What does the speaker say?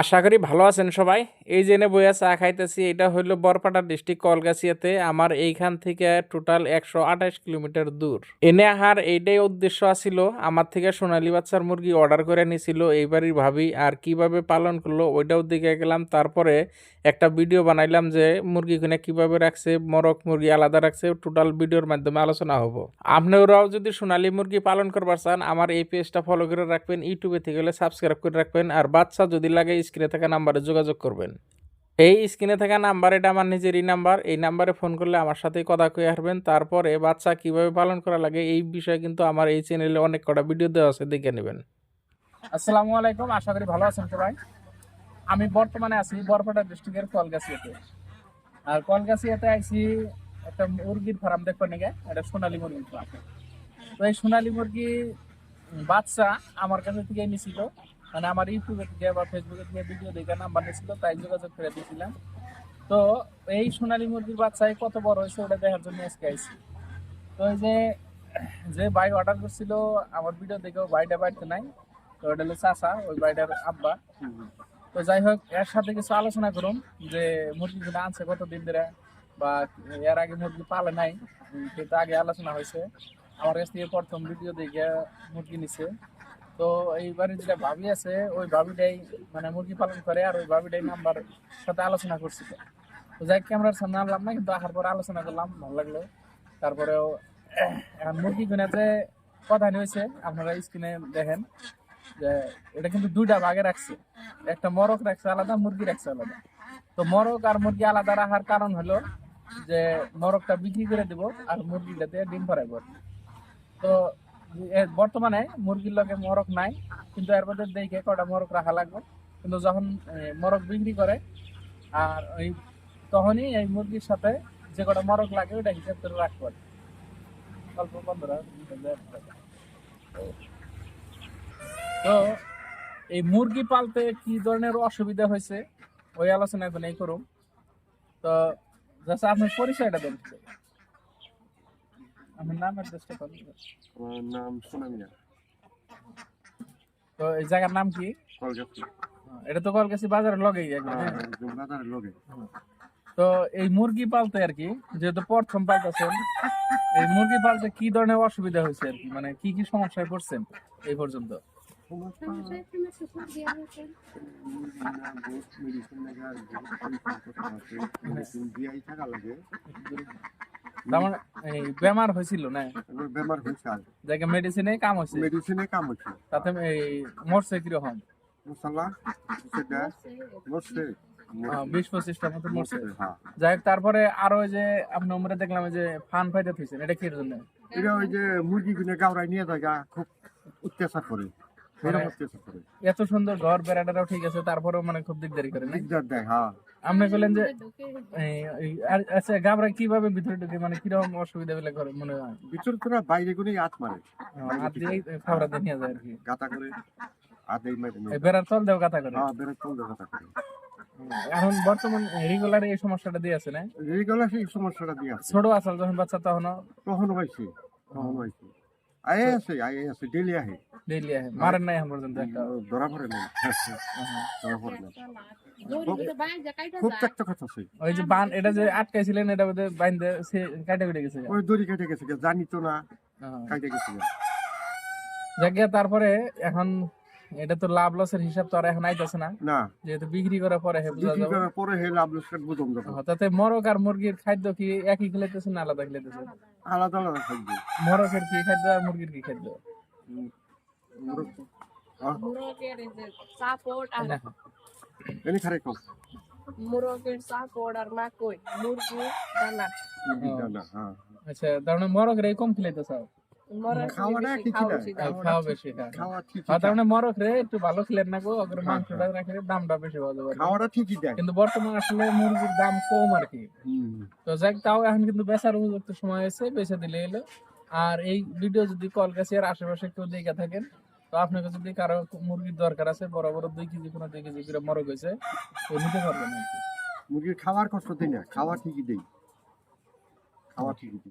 আশা করি ভালো আছেন সবাই। এই জেনে বইয়া চা খাইতেছি, এটা হইল বরপাটা ডিস্ট্রিক্ট কলগাছিয়াতে, আমার এইখান থেকে টোটাল একশো আঠাশ কিলোমিটার দূর। এনে আহার এইটাই উদ্দেশ্য আছিল, আমার থেকে সোনালী বাচ্চার মুরগি অর্ডার করে নিছিল, এইবারই ভাবি আর কীভাবে পালন করল, ওইটাও দিকে গেলাম। তারপরে একটা ভিডিও বানাইলাম যে মুরগি কিনে কীভাবে রাখছে মরক মুরগি আলাদা রাখছে টোটাল ভিডিওর মাধ্যমে আলোচনা হব। আপনারাও যদি সোনালী মুরগি পালন করবার চান, আমার এই পেজটা ফলো করে রাখবেন ইউটিউবে থেকে হলে সাবস্ক্রাইব করে রাখবেন, আর বাচ্চা যদি লাগে স্ক্রিনে থাকা নাম্বারে যোগাযোগ করবেন। এই স্ক্রিনে থাকা নাম্বার, এটা আমার নিজেরই নাম্বার। এই নাম্বারে ফোন করলে আমার সাথেই কথা কয়ে আসবেন তারপরে বাচ্চা কীভাবে পালন করা লাগে, এই বিষয়ে কিন্তু আমার এই চ্যানেলে অনেক কটা ভিডিও দেওয়া আছে, দেখে নেবেন। আসসালামু আলাইকুম, আশা করি ভালো আছেন সবাই। আমি বর্তমানে আছি বরপেটা ডিস্ট্রিক্টের কলগাছিয়াতে। আর কলগাছিয়াতে আইছি একটা মুরগির ফার্ম দেখবেন নাকি এটা সোনালী মুরগির ফার্ম। তো এই সোনালী মুরগি বাচ্চা আমার কাছে থেকে নিছিল। মানে আমার ইউটিউবে থেকে বা ফেসবুকে থেকে ভিডিও দেখে নাম্বার নিয়েছিল, তাই যোগাযোগ করে দিয়েছিলাম। তো এই সোনালী মুরগির বাচ্চায় কত বড় হয়েছে ওটা দেখার জন্য আজকে আইছি। তো এই যে যে ভাই অর্ডার করছিল, আমার ভিডিও দেখেও ভাইটা বাড়িতে নাই, তো ওটা হলো চাচা, ওই বাড়িটার আব্বা। তো যাই হোক, এর সাথে কিছু আলোচনা করুন যে মুরগিগুলো আনছে কতদিন ধরে বা এর আগে মুরগি পালে নাই কিন্তু আগে আলোচনা হয়েছে। আমার কাছ থেকে প্রথম ভিডিও দেখে মুরগি নিছে। তো এইবারে যেটা ভাবি আছে, ওই ভাবিটাই মানে মুরগি পালন করে আর ওই ভাবিটাই নাম্বার সাথে আলোচনা করছিল তো। যাই ক্যামেরার সামনে আনলাম না, কিন্তু আসার পরে আলোচনা করলাম, ভালো লাগল। তারপরেও এখন মুরগি কিনাতে কথা হয়েছে, আপনারা স্ক্রিনে দেখেন যে এটা কিন্তু দুইটা ভাগে রাখছে। একটা মরক রাখছে আলাদা, মুরগি রাখছে আলাদা। তো মরক আর মুরগি আলাদা রাখার কারণ হলো যে মরকটা বিক্রি করে দিব আর মুরগিটাতে ডিম পারাইব তো বর্তমানে মুরগির লগে মরক নাই, কিন্তু এর মধ্যে দেখে কটা মরক রাখা লাগবে। কিন্তু যখন মরক বিক্রি করে, আর ওই তখনই এই মুরগির সাথে যে কটা মরক লাগে ওটা হিসাব করে রাখব অল্প বন্ধুরা তো, এই মুরগি পালতে কি ধরনের অসুবিধা হয়েছে, ওই আলোচনা এখন এই করুন। তো, জাস্ট আপনার পরিচয়টা দেন। আপনার নাম অ্যাড্রেসটা আমার নাম সোনামিয়া তো এই জায়গার নাম কি? কলকাতা। এটা তো কলকাছি বাজারের লগেই একদম হ্যাঁ? বাজারের লোকে তো এই মুরগি পালতে আর কি যেহেতু প্রথম পালতেছেন এই মুরগি পালতে কি ধরনের অসুবিধা হয়েছে আর কি? মানে কি কি সমস্যায় পড়ছেন এই পর্যন্ত? মেডিসিন দিয়াই থাকা লাগে মানে এই বেমার হয়েছিল না? বেমার হয়েছে মেডিসিনে কাম হয়েছে? মেডিসিনে কাম হচ্ছে তাতে এই মরছে কীরকম? মশলা মরছে। বিশ পঁচিশটার মতো মরছে। হ্যাঁ। যাই হোক তারপরে আরও ওই যে আপনি দেখলাম যে ফান ফাইতে থইছেন এটা কি জন্য? এটা ওই যে মুরগি কিনে গাওরাই নিয়ে যায় খুব অত্যাচার মানে- অত্যাচার করে। এত সুন্দর ঘর বেড়াটাও ঠিক আছে তারপরেও মানে খুব দিকদারি করে দিকদার দেয় হ্যাঁ। আপনি বললেন যে এই- এই- আচ্ছা গাবরা কীভাবে ভিতরে ঢুকে? মানে কীরকম অসুবিধা বলে করে মনে হয়? ভিতর তোরা বাইরে করে হাত মারে। হাত দিয়ে খাবার দিয়ে নিয়ে যায় আর কি। গাতা করে হাত এই মারে বেড়ার তল দেও কথা করে? হ্যাঁ গাতা করে। এখন বর্তমান রেগুলার এই সমস্যাটা দিয়ে আছে না? এইগুলো সেই সমস্যাটা দিয়ে আছে। ছোট আসল যখন বাচ্চা তখন কখনো হয়েছে কখনো হয়েছে। আয়ে আছে আয়ে আছে ডেলি আহে। ডেইলি আহে। মারেন নাই এখন পর্যন্ত একটা। ধরা পড়ে না। ধরা পড়ে না খুব চাকটা আছে। ওই যে বান এটা যে আটকাইছিলেন এটা বোধহয় বাইন্দে সে কাটে কেটে গেছে ওই দড়ি কেটে গেছে জানি তো না হ্যাঁ। কাটে গেছে গে। তারপরে এখন এটা তো লাভ লসের হিসাব তো আর এখন আইতাছে না। না। যেহেতু বিক্রি করার পরে হে বোঝা যাবে। করার পরে হে লাভ বুঝম হ্যাঁ, তাতে মরক আর মুরগির খাদ্য কি একই খেলেতেছে না আলাদা খেলেতেছে? আলাদা আলাদা মরকের কি খাদ্য আর মুরগির কি খাদ্য? যে সাপোর্ট আর এনে খারে কম মুরগের সাপোর্ট আর মাকই মুরগি দানা মুরগিটা না হ্যাঁ আচ্ছা তার মানে কম খাওয়াটা খাওয়া বেশি খাওয়া দেয়। মানে মরক রে একটু ভালো খেলেন না গো অগ্র হ্যাঁ, মাংসটা রাখে দামটা বেশি পাওয়া খাওয়াটা ঠিকই দেয়। কিন্তু বর্তমানে আসলে মুরগির দাম কম আর কি। তো যাক তাও এখন কিন্তু বেচার উপযুক্ত সময় হয়েছে বেচে দিলে এলো। আর এই ভিডিও যদি কলকাছিয়ার আশেপাশে কেউ দেখে থাকেন তো আপনাকে যদি কারও মুরগির দরকার আছে বড় বড় দুই কেজি কোনো দুই কেজি করে মরক হয়েছে, তো নিতে পারবেন মুরগির খাওয়ার কষ্ট দিই না, খাওয়া ঠিকই দিই। খাওয়া ঠিকই দিই।